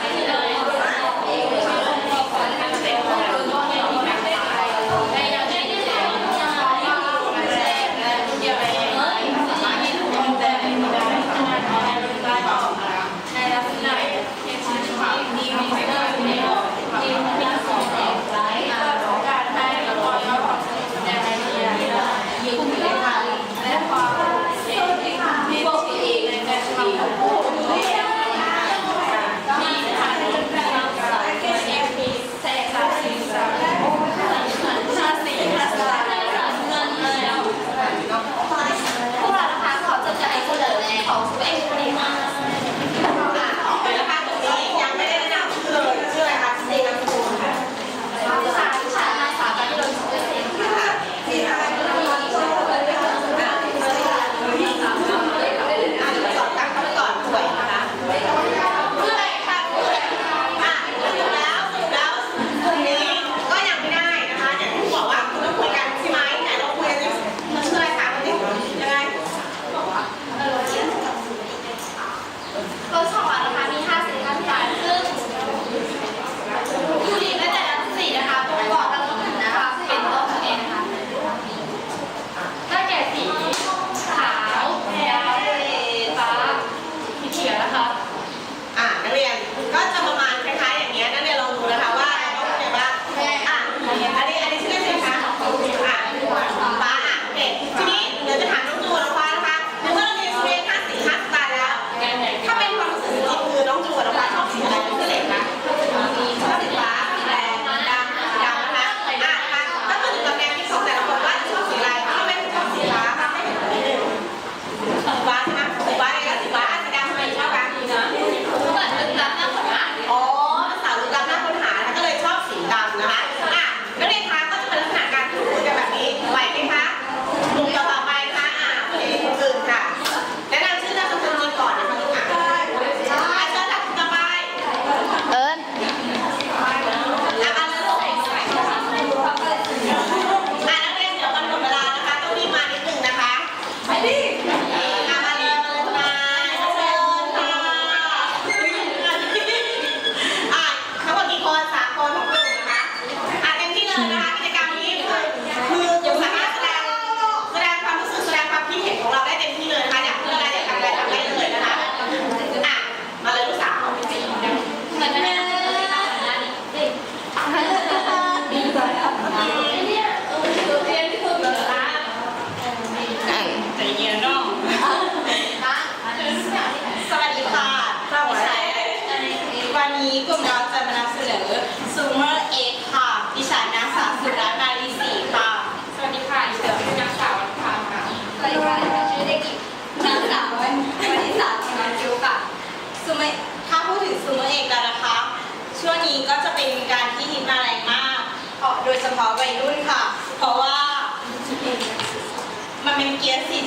ค่ะ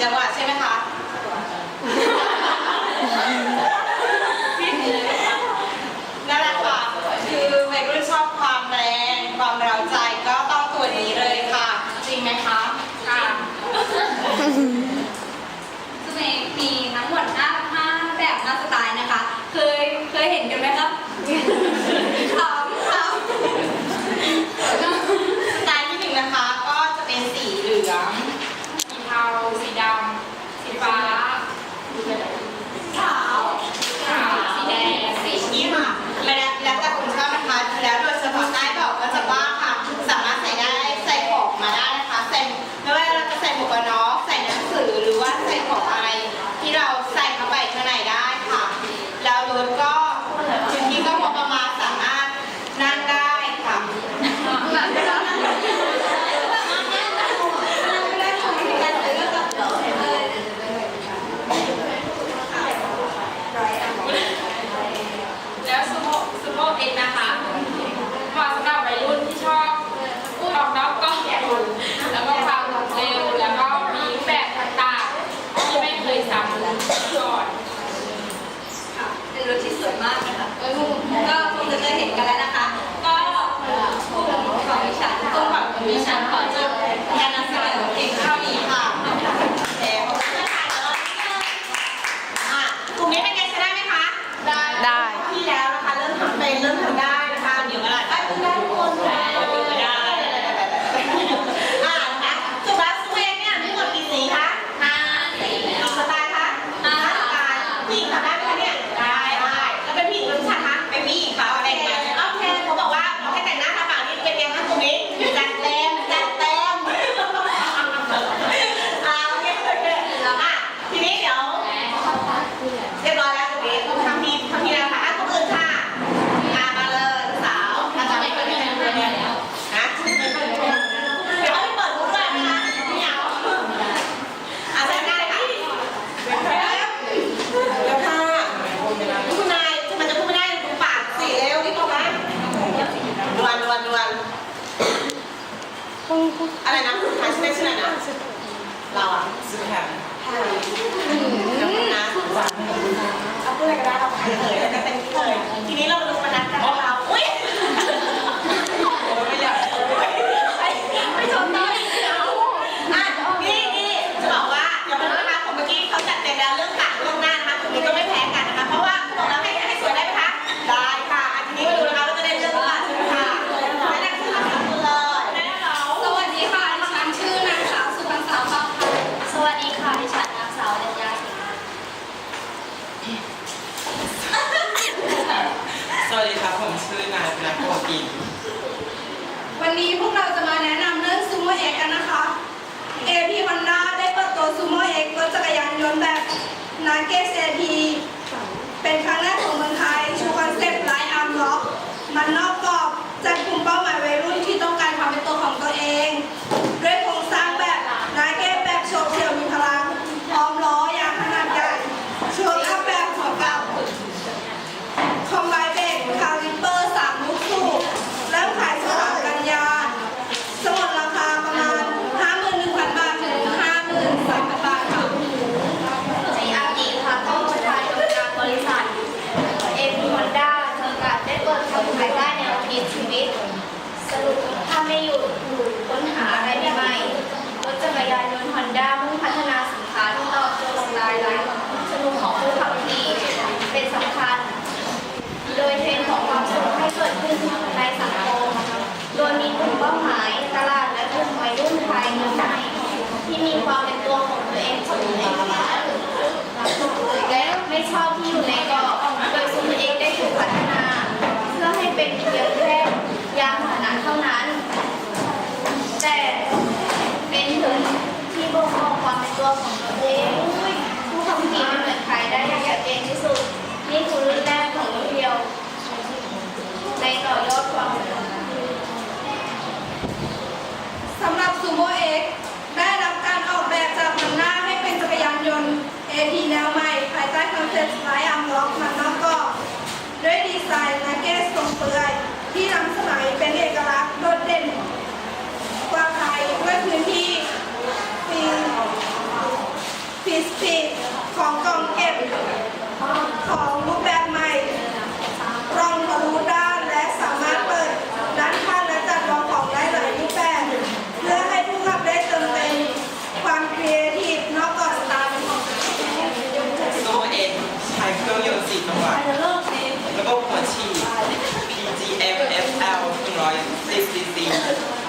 จังหวะ สวัสดีครับ ผมชื่อนายพนักโกกินวันนี้พวกเราจะมาแนะนำเรื่องซูโม่เอ็กกันนะคะ AP Honda ได้เปิดตัวซูโม่เอ็กรถจักรยานยนต์แบบนาเกสเอทีเป็นครั้งแรกของเมืองไทยชูคอนเซ็ปต์ไลท์อาร์มล็อกมันนอกกรอบจัดกลุ่มเป้าหมายวัยรุ่นที่ต้องการความเป็นตัวของตัวเอง ด้วยโครงสร้างแบบนาเกสแบบโชว์เชียวมีพลัง พร้อมล้อยางขนาดใหญ่โชว์อัพแบบหัวเก่า คอมไบเบรกคาลิเปอร์สามลูกสูบเริ่มขายสถานกันยา สมุดราคาประมาณ 51,000 บาท ถึง 53,000 บาทค่ะ ในอดีตค่ะต้องประธานกรรมการบริษัทเอ็มฮอนด้าจำกัดได้เปิดตัวภายใต้แนวคิดชีวิต สรุปถ้าไม่หยุดค้นหาอะไรใหม่ๆรถจักรยานยนต์ฮอนด้ามุ่งพัฒนาสินค้าที่ตอบโจทย์สไตล์ไลฟ์สนุกของผู้ขับขี่เป็นสำคัญ โดยเทรนด์ของความสุขให้เกิดขึ้นในสังคมโดยมีกลุ่มเป้าหมายตลาดและกลุ่มวัยรุ่นไทยเมืองไทยที่มีความเป็นตัวของตัวเองสูงและไม่ชอบที่อยู่ในกรอบโดยซูมเองได้ถูกพัฒนา เพื่อให้เป็นเพียงแค่ยานพาหนะเท่านั้น แต่เป็นถึงที่บ่งบอกความเป็น ตัวของตัวเองผู้ขับขี่ไม่เหมือนใครได้อย่างชัดเจนที่สุด นี่คือรุ่นแรกของรถเดียว ในต่อยอดความสำเร็จสำหรับซูโม่เอ็กได้รับการออกแบบจากมันหน้าให้เป็นจักรยานยนต์ AT แนวใหม่ ภายใต้คอนเซ็ปต์ไลท์อาร์มล็อกมันนอกกรอบด้วยดีไซน์และเกสทรงเปลือย ที่ล้ำสมัยเป็นเอกลักษณ์โดดเด่นกว่าใครด้วยพื้นที่ฟีฟีสปีดของกล่องเก็บ ของรูปแบบใหม่กล่องทะลุด้านและสามารถเปิดด้านข้างและจัดวางของได้หลายรูปแบบ เพื่อให้ผู้ขับได้เติมเต็มความครีเอทีฟนอกกรอบสไตล์เป็นของตัวเองโซเอ็นใช้เครื่องยนต์4จังหวะแล้วก็หัวฉีด PGM FL 110 cc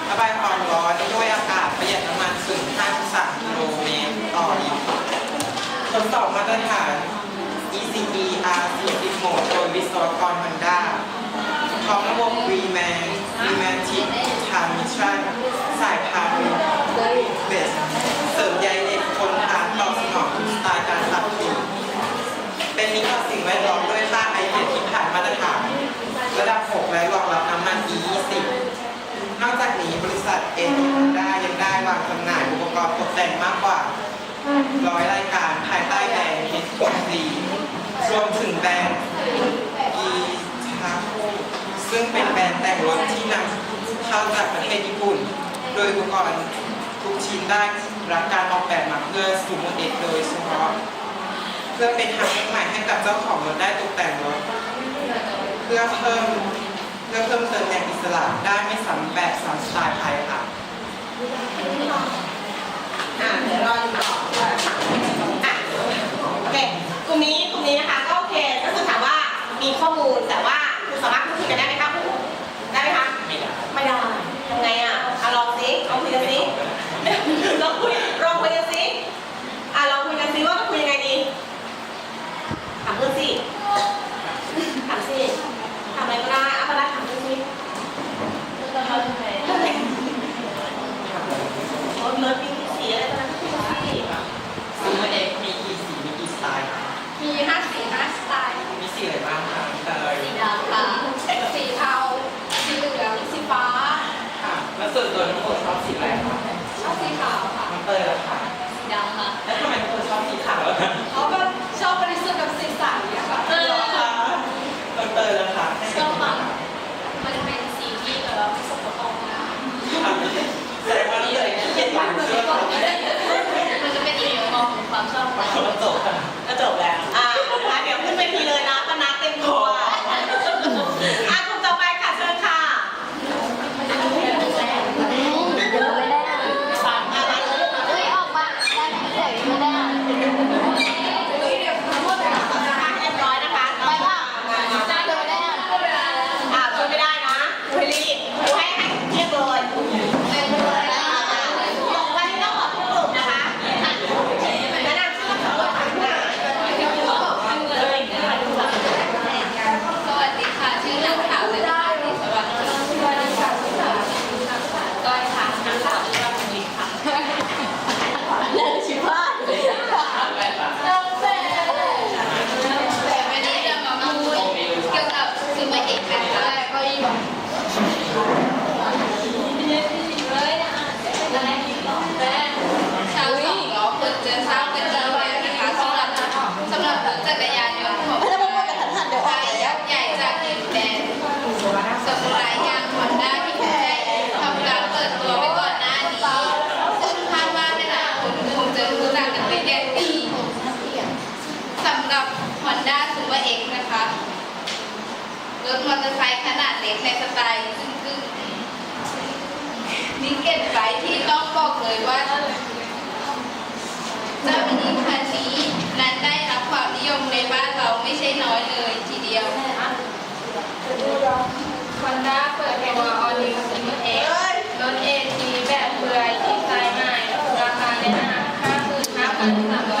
ระบายความร้อนด้วยอากาศประหยัดน้ำมันสูง53กิโลเมตรต่อลิตร ทดสอบมาตรฐาน ECE R40 โหมดโดยวิศวกร Honda พร้อมระบบ Reman Rematic Transmission สายพานเบสเสริมใยเหล็กทนทานตอบสนองทุกสไตล์การขับขี่เป็นมิตรต่อสิ่งแวดล้อมด้วยค่าไอเดียที่ผ่านมาตรฐาน ระดับ 6 และรองรับน้ำมัน E20 นอกจากนี้บริษัทเอ็นได้ยังได้วางจำหน่ายอุปกรณ์ตกแต่งมากกว่าร้อยรายการ ภายใต้แบรนด์ HPC รวมถึงแบรนด์ e t a c o ซึ่งเป็นแบรนด์แต่งรถที่นำเข้าจากประเทศญี่ปุ่น โดยอุปกรณ์ทุกชิ้นได้รับการออกแบบมาเพื่อสูมเด็ดโดยเฉพาะเพื่อเป็นทางเลือกใหม่ให้กับเจ้าของรถได้ตกแต่งรถเพื่อเพิ่มเพื่อเพิ่มเติมอย่างอิสระได้ไม่ซ้ำแบบซ้ำสไตล์ไทยค่ะอะเดี๋ยวรออยู่ต่ออะโอเคกลุ่มนี้กลุ่มนี้นะคะก็โอเคก็คือถามว่ามี ข้อมูล แต่ว่าคุณสามารถพูดคุยกันได้ไหมคะ งเก็ตไปที่ต้องบอกเลยว่าเจ้าหญิงคันนี้นั้นได้รับความนิยมในบ้านเราไม่ใช่น้อยเลยทีเดียวคอนด้าเปิดตัวออนิมปิกเอ็กรถเอทีแบบเบื่อที่ไซน์ใหม่ราคาในห้างห้าหมื่นห้าพันสามร้อย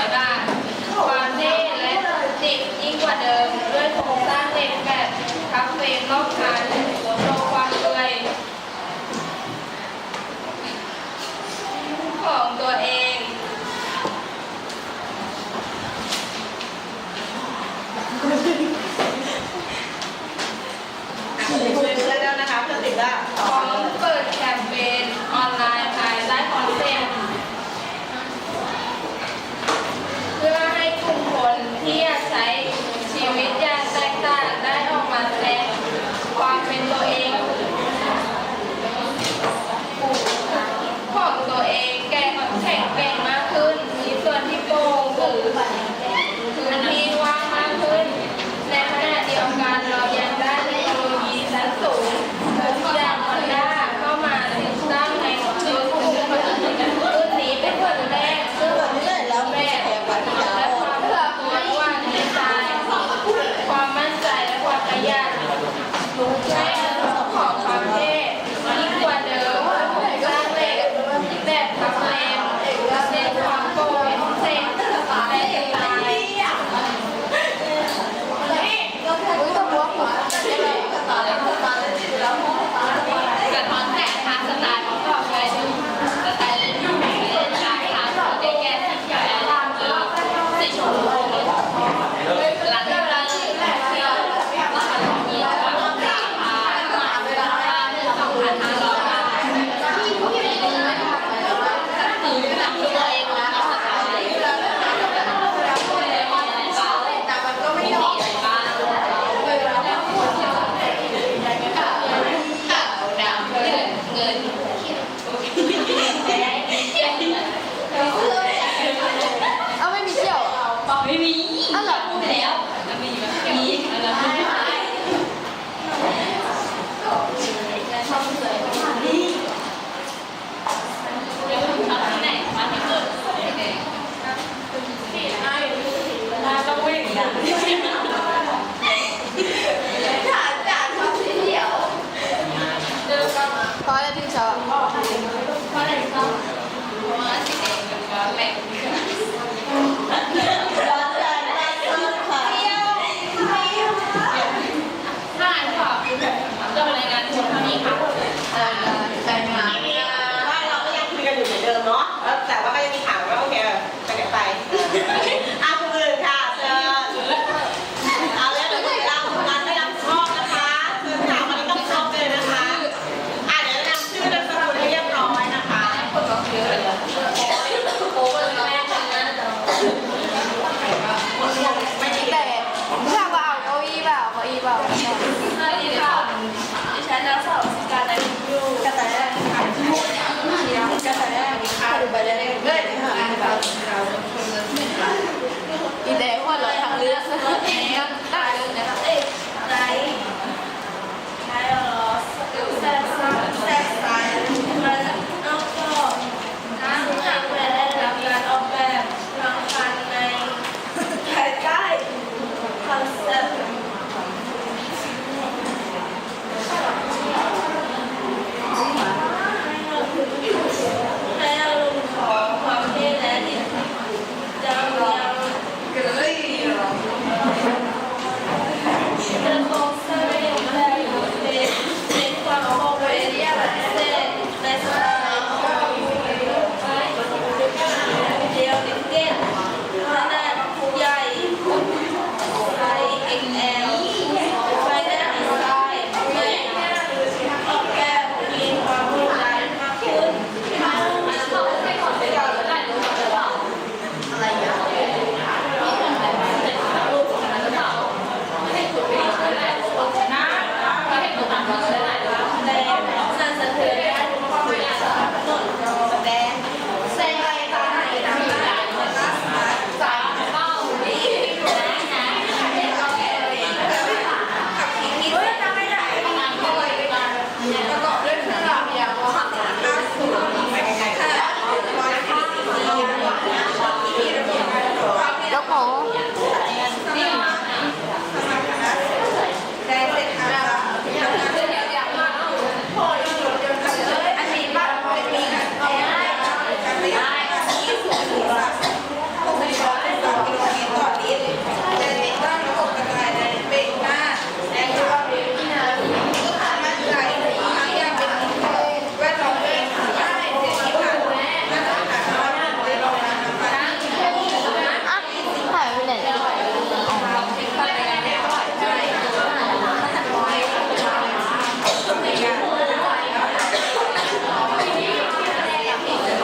上次。